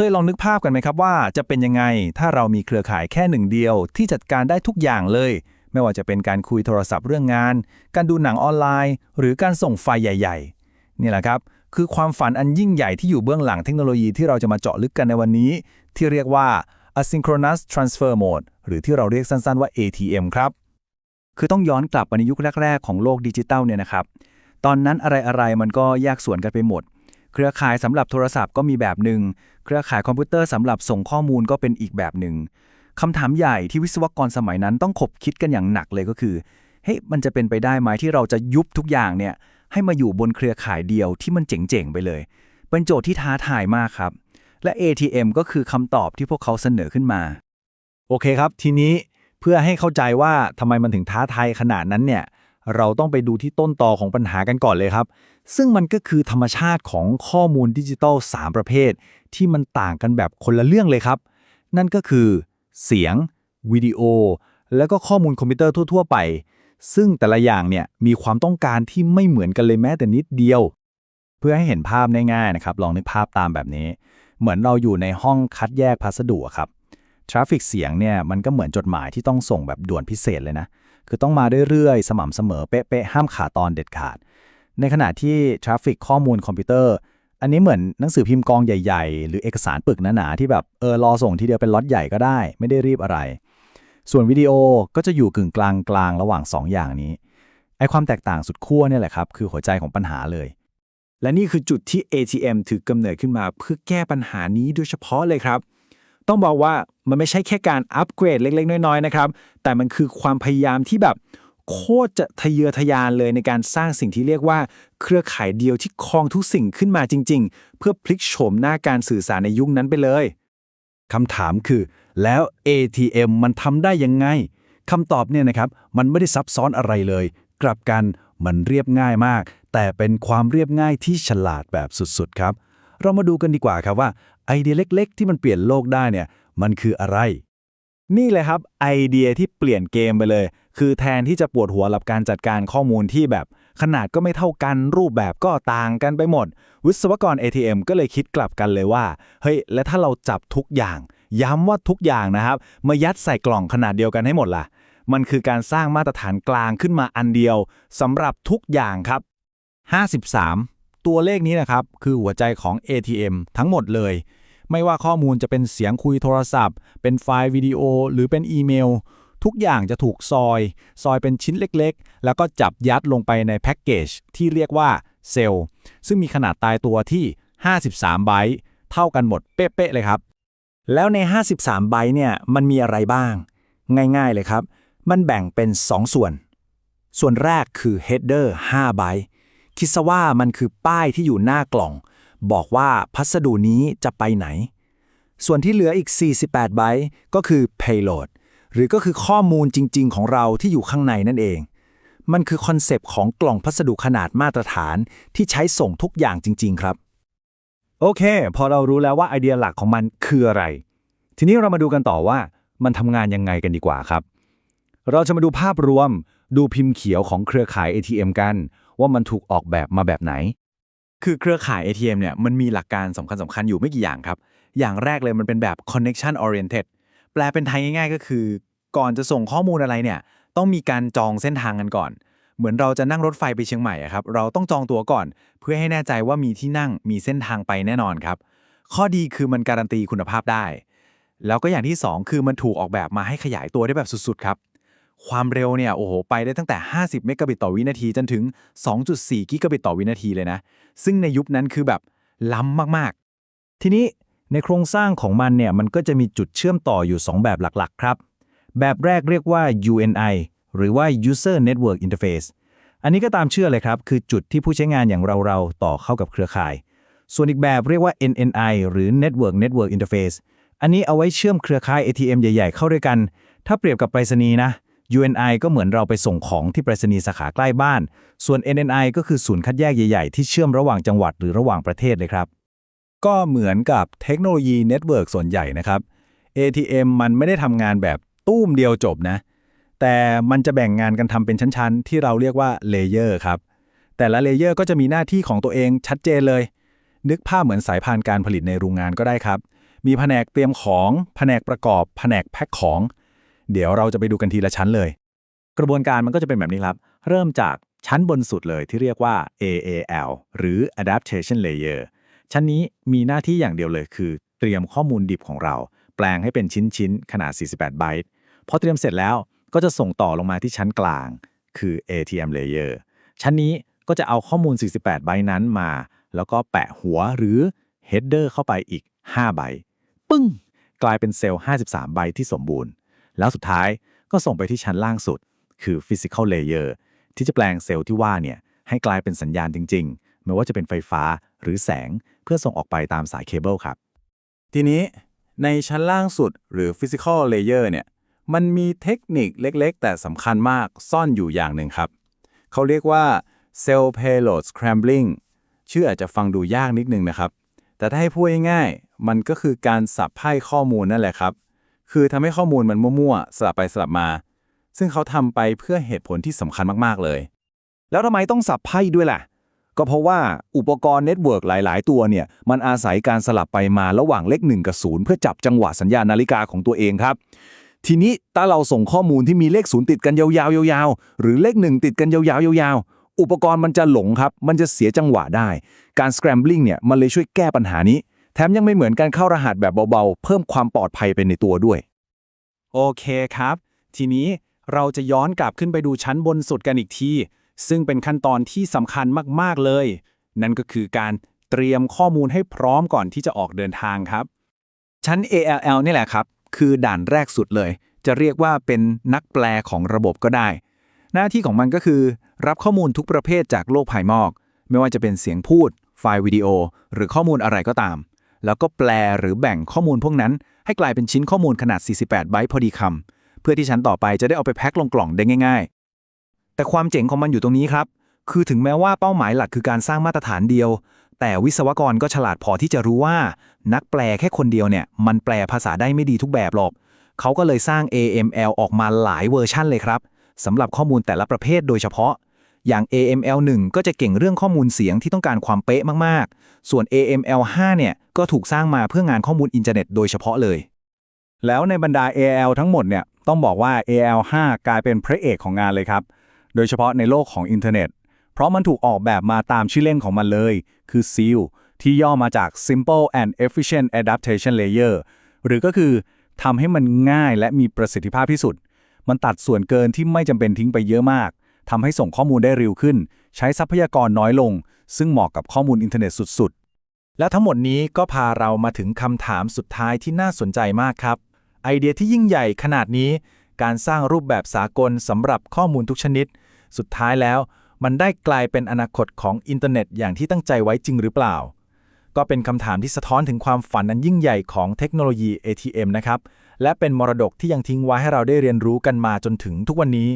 เคยลองนึกภาพกันไหมครับว่าจะเป็นยังไงถ้าเรามีเครือข่ายแค่หนึ่งเดียว ที่จัดการได้ทุกอย่างเลย ไม่ว่าจะเป็นการคุยโทรศัพท์เรื่องงาน การดูหนังออนไลน์ หรือการส่งไฟล์ใหญ่ ๆ นี่แหละครับ คือความฝันอันยิ่งใหญ่ที่อยู่เบื้องหลังเทคโนโลยีที่เราจะมาเจาะลึกกันในวันนี้ ที่เรียกว่า asynchronous transfer mode หรือที่เราเรียกสั้นๆว่า ATM ครับคือต้องย้อนกลับไปในยุคแรก ๆ ของโลกดิจิตอลเนี่ยนะครับ ตอนนั้นอะไรๆ มันก็แยกส่วนกันไปหมด เครือข่ายสำหรับโทรศัพท์ก็มีแบบหนึ่งเครือข่ายคอมพิวเตอร์สำหรับส่งข้อมูลก็เป็นอีกแบบหนึ่งคำถามใหญ่ที่วิศวกรสมัยนั้นต้องขบคิดกันอย่างหนักเลยก็คือเฮ้ยมันจะเป็นไปได้ไหมที่เราจะยุบทุกอย่างเนี่ยให้มาอยู่บนเครือข่ายเดียวที่มันเจ๋งๆไปเลย เป็นโจทย์ที่ท้าทายมากครับ และ ATM ก็คือคำตอบที่พวกเขาเสนอขึ้นมา โอเคครับ ทีนี้เพื่อให้เข้าใจว่าทำไมมันถึงท้าทายขนาดนั้นเนี่ย เราต้องไปดูที่ต้นตอของปัญหากันก่อนเลยครับ ซึ่งมันก็คือธรรมชาติของข้อมูลดิจิทัล 3 ประเภท ที่มันต่างกันแบบคนละเรื่องเลยครับ นั่นก็คือ เสียง วิดีโอ แล้วก็ข้อมูลคอมพิวเตอร์ทั่ว ๆ ไป ซึ่งแต่ละอย่างเนี่ยมีความต้องการที่ไม่เหมือนกันเลยแม้แต่นิดเดียว เพื่อให้เห็นภาพง่ายๆนะครับ ลองนึกภาพตามแบบนี้ เหมือนเราอยู่ในห้องคัดแยกพัสดุครับ ทราฟิกเสียงเนี่ยมันก็เหมือนจดหมายที่ต้องส่งแบบด่วนพิเศษเลยนะ คือต้องมาเรื่อยๆ สม่ำเสมอเป๊ะๆ ห้ามขาดตอนเด็ดขาด ในขณะที่ทราฟิกข้อมูลคอมพิวเตอร์ อันนี้เหมือนหนังสือพิมพ์กองใหญ่ๆ หรือเอกสารปึกหนาๆที่แบบเออรอส่งทีเดียวเป็นล็อตใหญ่ก็ได้ ไม่ได้รีบอะไร ส่วนวิดีโอก็จะอยู่กึ่งกลางกลางๆระหว่าง 2 อย่างนี้ไอความแตกต่างสุดขั้วเนี่ยแหละครับคือหัวใจของปัญหาเลย และนี่คือจุดที่ ATM ถือกำเนิดขึ้นมาเพื่อแก้ปัญหานี้โดยเฉพาะเลยครับ ต้องบอกว่ามันไม่ใช่แค่การอัปเกรดเล็กๆ น้อยๆนะครับแต่มันคือความพยายามที่แบบโคตรจะทะเยอทะยานเลยในการสร้างสิ่งที่เรียกว่า เครือข่ายเดียวที่ครองทุกสิ่งขึ้นมาจริง ๆ เพื่อพลิกโฉมหน้าการสื่อสารในยุคนั้นไปเลยคำถามคือ แล้ว ATM มันทำได้ยังไงคำตอบเนี่ยนะครับมันไม่ได้ซับซ้อนอะไรเลย กลับกันมันเรียบง่ายมาก แต่เป็นความเรียบง่ายที่ฉลาดแบบสุดๆครับ เรามาดูกันดีกว่าครับว่าไอเดียเล็ก ๆ ที่มันเปลี่ยนโลกได้เนี่ย มันคืออะไร นี่เลยครับไอเดียที่เปลี่ยนเกมไปเลย คือแทนที่จะปวดหัวกับการจัดการข้อมูลที่แบบขนาดก็ไม่เท่ากันรูปแบบก็ต่างกันไปหมด วิศวกร ATM ก็เลยคิดกลับกันเลยว่า เฮ้ย และถ้าเราจับทุกอย่าง ย้ำว่าทุกอย่างนะครับ มายัดใส่กล่องขนาดเดียวกันให้หมดล่ะ มันคือการสร้างมาตรฐานกลางขึ้นมาอันเดียวสำหรับทุกอย่างครับ 53 ตัวเลขนี้นะครับ คือหัวใจของ ATM ทั้งหมดเลย ไม่ว่าข้อมูลจะเป็นเสียงคุยโทรศัพท์ เป็นไฟล์วิดีโอ หรือเป็นอีเมล ทุกอย่างจะถูกซอย ซอยเป็นชิ้นเล็กๆ แล้วก็จับยัดลงไปในแพ็กเกจที่เรียกว่าเซลล์ซึ่งมีขนาดตายตัวที่ 53 ไบต์เท่ากันหมดเป๊ะๆเลยครับ แล้วใน 53 ไบต์เนี่ยมันมีอะไรบ้าง ง่ายๆเลยครับ มันแบ่งเป็น 2 ส่วน ส่วนแรกคือ header 5 ไบต์ คิดซะว่ามันคือป้ายที่อยู่หน้ากล่อง บอกว่าพัสดุนี้จะไปไหน ส่วนที่เหลืออีก 48 ไบต์ก็คือ payload หรือก็คือข้อมูลจริง ๆ ของเราที่อยู่ข้างในนั่นเอง มันคือคอนเซปต์ของกล่องพัสดุขนาดมาตรฐานที่ใช้ส่งทุกอย่างจริง ๆ ครับ โอเค พอเรารู้แล้วว่าไอเดียหลักของมันคืออะไร ทีนี้เรามาดูกันต่อว่ามันทำงานยังไงกันดีกว่าครับ เราจะมาดูภาพรวม ดูพิมพ์เขียวของเครือข่าย ATM กัน ว่ามันถูกออกแบบมาแบบไหน คือเครือข่าย ATM เนี่ยมันมีหลักการสำคัญสำคัญอยู่ไม่กี่อย่างครับ อย่างแรกเลยมันเป็นแบบ connection oriented แปลเป็นไทยง่ายๆ ก็คือ ก่อนจะส่งข้อมูลอะไรเนี่ย ต้องมีการจองเส้นทางกันก่อน เหมือนเราจะนั่งรถไฟไปเชียงใหม่ครับ เราต้องจองตั๋วก่อน เพื่อให้แน่ใจว่ามีที่นั่งมีเส้นทางไปแน่นอนครับ ข้อดีคือมันการันตีคุณภาพได้ แล้วก็อย่างที่ 2 คือมันถูกออกแบบมาให้ขยายตัวได้แบบสุดๆครับ ความเร็วเนี่ยโอ้โหไปได้ตั้งแต่ 50 เมกะบิตต่อวินาที จนถึง 2.4 กิกะบิตต่อวินาทีเลยนะ ซึ่งในยุคนั้นคือแบบล้ำมากๆ ทีนี้ในโครงสร้างของมันเนี่ยมันก็จะมีจุดเชื่อมต่ออยู่ 2 แบบหลักๆ ครับ แบบแรกเรียกว่า UNI หรือว่า User Network Interface อันนี้ก็ตามเชื่อเลยครับ คือจุดที่ผู้ใช้งานอย่างเราๆ ต่อเข้ากับเครือข่าย ส่วนอีกแบบเรียกว่า NNI หรือ Network Network Interface อันนี้เอาไว้เชื่อมเครือข่าย ATM ใหญ่ ๆ เข้าด้วยกัน ถ้าเปรียบกับไปรษณีย์นะ UNI ก็เหมือนเราไปส่งของที่ไปรษณีย์สาขาใกล้บ้าน ส่วน NNI ก็คือศูนย์คัดแยกใหญ่ ๆ ที่เชื่อมระหว่างจังหวัดหรือระหว่างประเทศเลยครับ ก็เหมือนกับเทคโนโลยีเน็ตเวิร์กส่วนใหญ่นะครับ ATM มันไม่ได้ทำงานแบบตู้มเดียวจบนะ แต่มันจะแบ่งงานกันทำเป็นชั้น ๆ ที่เราเรียกว่าเลเยอร์ครับ แต่ละเลเยอร์ก็จะมีหน้าที่ของตัวเองชัดเจนเลย นึกภาพเหมือนสายพานการผลิตในโรงงานก็ได้ครับ มีแผนกเตรียมของ แผนกประกอบ แผนกแพ็คของ เดี๋ยวเราจะไปดูกันทีละชั้นเลย กระบวนการมันก็จะเป็นแบบนี้ครับ เริ่มจากชั้นบนสุดเลยที่เรียกว่า AAL หรือ Adaptation Layer ชั้นนี้มีหน้าที่อย่างเดียวเลยคือ เตรียมข้อมูลดิบของเรา แปลงให้เป็นชิ้นๆ ขนาด 48 ไบต์พอเตรียมเสร็จแล้วก็จะส่งต่อลงมาที่ชั้นกลาง คือ ATM Layer ชั้นนี้ก็จะเอาข้อมูล 48 ไบต์นั้นมา แล้วก็แปะหัวหรือ Header เข้าไปอีก 5 ไบต์ปึ้ง กลายเป็นเซลล์ 53 ไบต์ที่สมบูรณ์ แล้วสุดท้ายก็ส่งไปที่ชั้นล่างสุด คือ Physical Layer ที่จะแปลงเซลล์ที่ว่าเนี่ยให้กลายเป็นสัญญาณจริง ๆ ไม่ว่าจะเป็นไฟฟ้าหรือแสงเพื่อส่งออกไปตามสายเคเบิลครับ ทีนี้ในชั้นล่างสุดหรือ physical layer เนี่ยมันมีเทคนิคเล็กๆ แต่สำคัญมากซ่อนอยู่อย่างหนึ่งครับ เขาเรียกว่า cell payload scrambling ชื่ออาจจะฟังดูยากนิดนึงนะครับ แต่ถ้าให้พูดง่ายๆ มันก็คือการสับไพ่ข้อมูลนั่นแหละครับ คือทำให้ข้อมูลมันมั่วๆ สลับไปสลับมา ซึ่งเขาทำไปเพื่อเหตุผลที่สำคัญมากๆเลย แล้วทำไมต้องสับไพ่ด้วยล่ะ ก็เพราะว่าอุปกรณ์เน็ตเวิร์กหลาย ๆ ตัวเนี่ย มันอาศัยการสลับไปมาระหว่างเลข1กับ0เพื่อจับจังหวะสัญญาณนาฬิกาของตัวเองครับ ทีนี้ถ้าเราส่งข้อมูลที่มีเลข0ติดกันยาวๆยาวๆหรือเลข1ติดกันยาวๆยาวๆอุปกรณ์มันจะหลงครับ มันจะเสียจังหวะได้ การ scrambling เนี่ย มันเลยช่วยแก้ปัญหานี้ แถมยังไม่เหมือนการเข้ารหัสแบบเบาๆ เพิ่มความปลอดภัยไปในตัวด้วย โอเคครับ ทีนี้เราจะย้อนกลับขึ้นไปดูชั้นบนสุดกันอีกที ซึ่งเป็นขั้นตอนที่สำคัญมากๆเลย นั่นก็คือการเตรียมข้อมูลให้พร้อมก่อนที่จะออกเดินทางครับ ชั้น ALL นี่แหละครับ คือด่านแรกสุดเลย จะเรียกว่าเป็นนักแปลของระบบก็ได้ หน้าที่ของมันก็คือ รับข้อมูลทุกประเภทจากโลกภายนอก ไม่ว่าจะเป็นเสียงพูด ไฟล์วิดีโอ หรือข้อมูลอะไรก็ตาม แล้วก็แปลหรือแบ่งข้อมูลพวกนั้น ให้กลายเป็นชิ้นข้อมูลขนาด 48 ไบต์พอดีคำเพื่อที่ชั้นต่อไปจะได้เอาไปแพ็คลงกล่องได้ง่าย ๆ แต่ความเจ๋งของมันอยู่ตรงนี้ครับ คือถึงแม้ว่าเป้าหมายหลักคือการสร้างมาตรฐานเดียว แต่วิศวกรก็ฉลาดพอที่จะรู้ว่า นักแปลแค่คนเดียวเนี่ยมันแปลภาษาได้ไม่ดีทุกแบบหรอกเขาก็เลยสร้าง AML ออกมาหลายเวอร์ชั่นเลยครับสำหรับข้อมูลแต่ละประเภทโดยเฉพาะ อย่าง AML 1 ก็จะเก่งเรื่องข้อมูลเสียงที่ต้องการความเป๊ะมากๆ ส่วน AML 5 เนี่ยก็ถูกสร้างมาเพื่องานข้อมูลอินเทอร์เน็ตโดยเฉพาะเลย แล้วในบรรดา AL ทั้งหมดเนี่ยต้องบอกว่า AL 5 กลายเป็นพระเอกของงานเลยครับ โดยเฉพาะในโลกของอินเทอร์เน็ต เพราะมันถูกออกแบบมาตามชื่อเล่นของมันเลย คือ SEAL ที่ย่อมาจาก Simple and Efficient Adaptation Layer หรือก็คือทำให้มันง่ายและมีประสิทธิภาพที่สุด มันตัดส่วนเกินที่ไม่จำเป็นทิ้งไปเยอะมาก ทำให้ส่งข้อมูลได้เร็วขึ้น ใช้ทรัพยากรน้อยลง ซึ่งเหมาะกับข้อมูลอินเทอร์เน็ตสุดๆ และทั้งหมดนี้ก็พาเรามาถึงคำถามสุดท้ายที่น่าสนใจมากครับ ไอเดียที่ยิ่งใหญ่ขนาดนี้ การสร้างรูปแบบสากลสำหรับข้อมูลทุกชนิด สุดท้ายแล้ว มันได้กลายเป็นอนาคตของอินเทอร์เน็ตอย่างที่ตั้งใจไว้จริงหรือเปล่า ก็เป็นคำถามที่สะท้อนถึงความฝันอันยิ่งใหญ่ของเทคโนโลยี ATM นะครับและเป็นมรดกที่ยังทิ้งไว้ให้เราได้เรียนรู้กันมาจนถึงทุกวันนี้